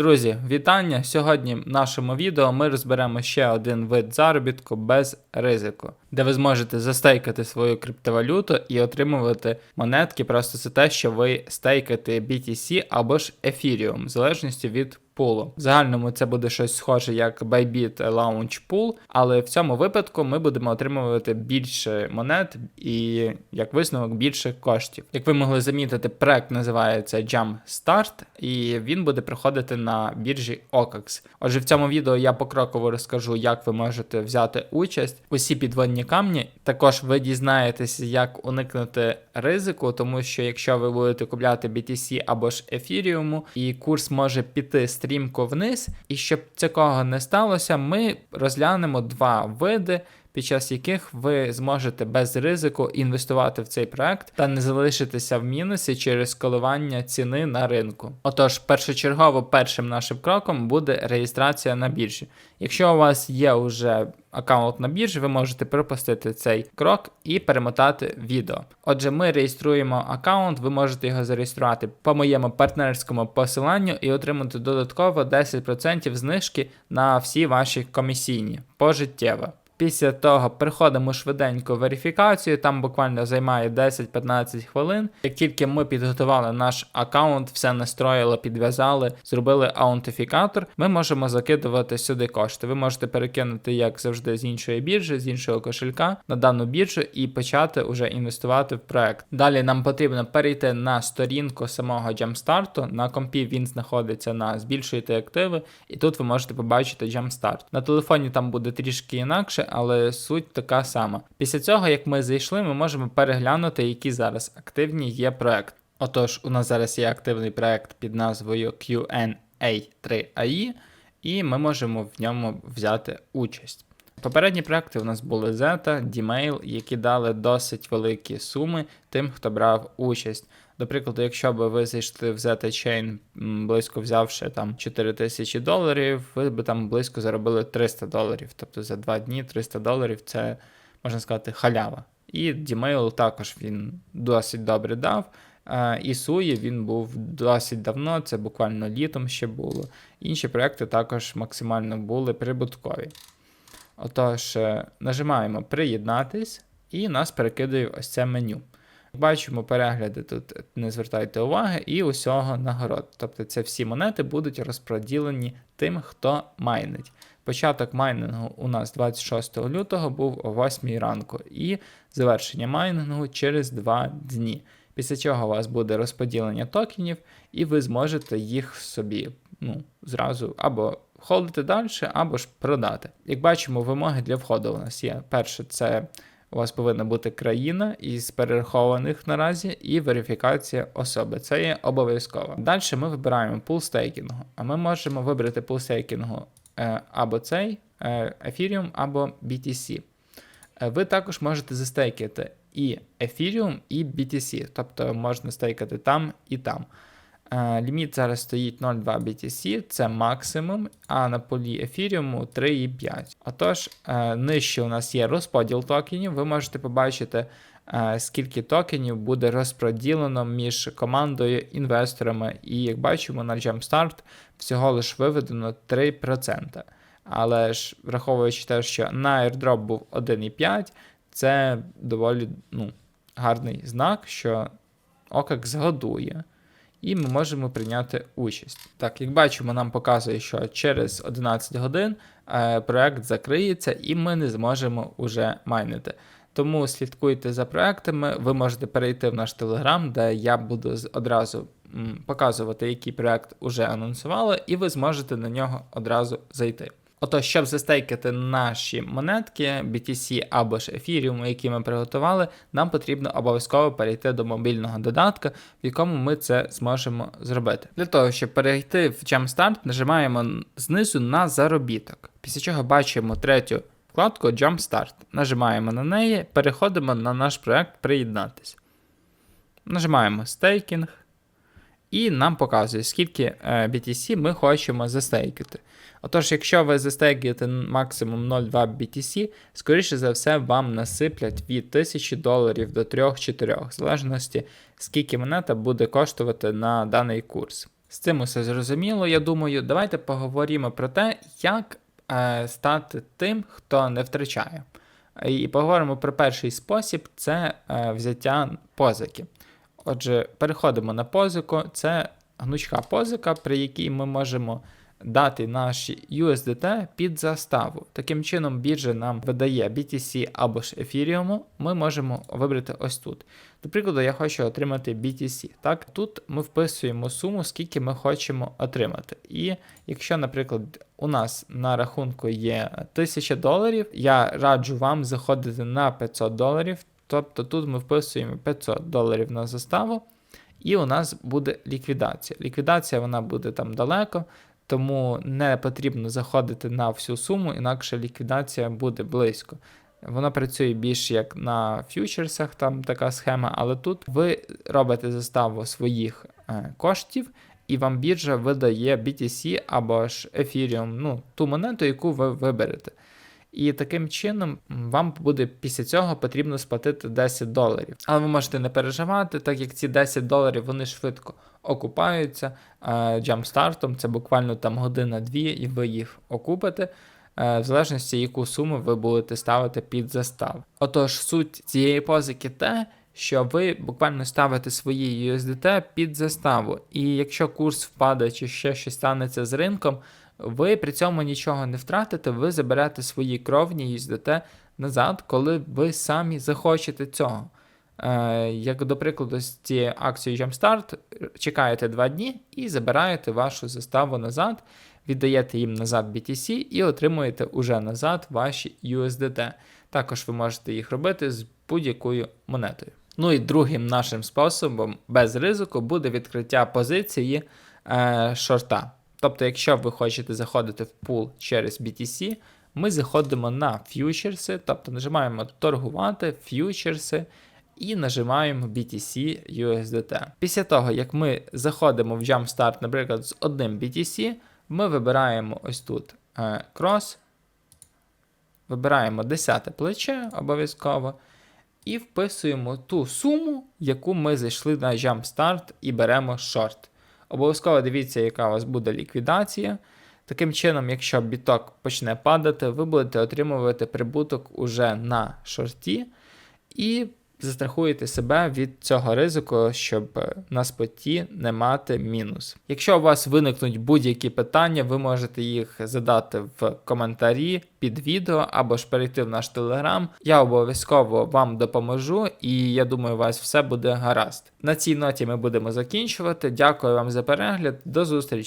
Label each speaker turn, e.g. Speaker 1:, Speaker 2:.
Speaker 1: Друзі, вітання! Сьогодні в нашому відео ми розберемо ще один вид заробітку без ризику, де ви зможете застейкати свою криптовалюту і отримувати монетки просто за те, що ви стейкаєте BTC або ж Ethereum, в залежності від пулу. В загальному це буде щось схоже як Bybit Launch Pool, але в цьому випадку ми будемо отримувати більше монет і, як висновок, більше коштів. Як ви могли замітити, проект називається Jump Start, і він буде проходити на біржі OKEX. Отже, в цьому відео я покроково розкажу, як ви можете взяти участь. Усі підводні камні. Також ви дізнаєтесь, як уникнути ризику, тому що якщо ви будете купляти BTC або ж Ефіріуму, і курс може піти стрімко вниз, і щоб цього не сталося, ми розглянемо два види. Під час яких ви зможете без ризику інвестувати в цей проект та не залишитися в мінусі через коливання ціни на ринку. Отож, першочергово першим нашим кроком буде реєстрація на біржі. Якщо у вас є вже аккаунт на біржі, ви можете пропустити цей крок і перемотати відео. Отже, ми реєструємо аккаунт, ви можете його зареєструвати по моєму партнерському посиланню і отримати додатково 10% знижки на всі ваші комісійні пожиттєво. Після того переходимо швиденько верифікацію, там буквально займає 10-15 хвилин. Як тільки ми підготували наш аккаунт, все настроїли, підв'язали, зробили аутентифікатор, ми можемо закидувати сюди кошти. Ви можете перекинути, як завжди, з іншої біржі, з іншого кошелька на дану біржу і почати вже інвестувати в проект. Далі нам потрібно перейти на сторінку самого Jumpstart. На компі він знаходиться на збільшуйте активи, і тут ви можете побачити Jumpstart. На телефоні там буде трішки інакше але суть така сама. Після цього, як ми зайшли, ми можемо переглянути, які зараз активні є проект. Отож, у нас зараз є активний проект під назвою QNA3AI, і ми можемо в ньому взяти участь. Попередні проекти у нас були Zeta, Dmail, які дали досить великі суми тим, хто брав участь. До прикладу, якщо б ви зайшли в Zeta Chain, близько взявши там 4 тисячі доларів, ви б там близько заробили 300 доларів. Тобто за 2 дні 300 доларів це, можна сказати, халява. І Dmail також він досить добре дав. І Суї він був досить давно, це буквально літом ще було. Інші проекти також максимально були прибуткові. Отож, е, нажимаємо приєднатись, і нас перекидає ось це меню. Бачимо перегляди тут, не звертайте уваги, і усього нагород. Тобто це всі монети будуть розподілені тим, хто майнить. Початок майнингу у нас 26 лютого був о 8 ранку, і завершення майнингу через 2 дні. Після чого у вас буде розподілення токенів, і ви зможете їх собі ну, зразу або холдити далі, або ж продати. Як бачимо, вимоги для входу у нас є. Перше, це у вас повинна бути країна із перерахованих наразі і верифікація особи. Це є обов'язково. Далі ми вибираємо пул стейкінгу, а ми можемо вибрати пул стейкінгу е, або цей е, Ethereum, або BTC. Е, ви також можете застейкати і Ethereum, і BTC, тобто можна стейкати там і там. Е, ліміт зараз стоїть 0,2 BTC, це максимум, а на полі ефіріуму 3,5. Отож, е, нижче у нас є розподіл токенів. Ви можете побачити, е, скільки токенів буде розподілено між командою, інвесторами. І як бачимо, на Jumpstart всього лиш виведено 3%. Але ж, враховуючи те, що на airdrop був 1,5, це доволі ну, гарний знак, що OKEX згодує і ми можемо прийняти участь. Так, як бачимо, нам показує, що через 11 годин е, проект закриється і ми не зможемо уже майнити. Тому слідкуйте за проектами, ви можете перейти в наш телеграм, де я буду одразу показувати, який проект вже анонсували, і ви зможете на нього одразу зайти. Ото, щоб застейкати наші монетки, BTC або ж Ethereum, які ми приготували, нам потрібно обов'язково перейти до мобільного додатка, в якому ми це зможемо зробити. Для того, щоб перейти в Jumpstart, нажимаємо знизу на заробіток. Після чого бачимо третю вкладку Jumpstart. Нажимаємо на неї, переходимо на наш проект Приєднатися. Нажимаємо стейкінг. І нам показує, скільки е, BTC ми хочемо застейкати. Отож, якщо ви застейкуєте максимум 0,2 BTC, скоріше за все, вам насиплять від 1000 доларів до 3-4, в залежності, скільки монета буде коштувати на даний курс. З цим усе зрозуміло. Я думаю, давайте поговоримо про те, як е, стати тим, хто не втрачає. І поговоримо про перший спосіб це е, взяття позики. Отже, переходимо на позику. Це гнучка позика, при якій ми можемо дати наші USDT під заставу. Таким чином, біржа нам видає BTC або ж Ethereum, ми можемо вибрати ось тут. До прикладу, я хочу отримати BTC. Так, тут ми вписуємо суму, скільки ми хочемо отримати. І якщо, наприклад, у нас на рахунку є 1000 доларів, я раджу вам заходити на 500 доларів. Тобто тут ми вписуємо 500 доларів на заставу, і у нас буде ліквідація. Ліквідація вона буде там далеко, тому не потрібно заходити на всю суму, інакше ліквідація буде близько. Вона працює більш як на фьючерсах, там така схема, але тут ви робите заставу своїх е, коштів, і вам біржа видає BTC або ж Ethereum, ну, ту монету, яку ви виберете. І таким чином вам буде після цього потрібно сплатити 10 доларів. Але ви можете не переживати, так як ці 10 доларів вони швидко окупаються е, джампстартом, це буквально там година-дві, і ви їх окупите. е, В залежності, яку суму ви будете ставити під застав. Отож, суть цієї позики те, що ви буквально ставите свої USDT під заставу, і якщо курс впаде чи ще щось станеться з ринком, ви при цьому нічого не втратите, ви заберете свої кровні USDT назад, коли ви самі захочете цього. Е, як до прикладу, з цією акцією Jumpstart, чекаєте 2 дні і забираєте вашу заставу назад, віддаєте їм назад BTC і отримуєте уже назад ваші USDT. Також ви можете їх робити з будь-якою монетою. Ну і другим нашим способом без ризику буде відкриття позиції е, шорта. Тобто, якщо ви хочете заходити в пул через BTC, ми заходимо на фьючерси, тобто нажимаємо торгувати фьючерси і нажимаємо BTC USDT. Після того, як ми заходимо в Jumpstart, наприклад, з одним BTC, ми вибираємо ось тут е, Cross, вибираємо 10 плече обов'язково. І вписуємо ту суму, яку ми зайшли на Jumpstart і беремо шорт. Обов'язково дивіться, яка у вас буде ліквідація. Таким чином, якщо біток почне падати, ви будете отримувати прибуток уже на шорті і застрахуєте себе від цього ризику, щоб е, на споті не мати мінус. Якщо у вас виникнуть будь-які питання, ви можете їх задати в коментарі під відео або ж перейти в наш телеграм. Я обов'язково вам допоможу, і я думаю, у вас все буде гаразд. На цій ноті ми будемо закінчувати. Дякую вам за перегляд. До зустрічі!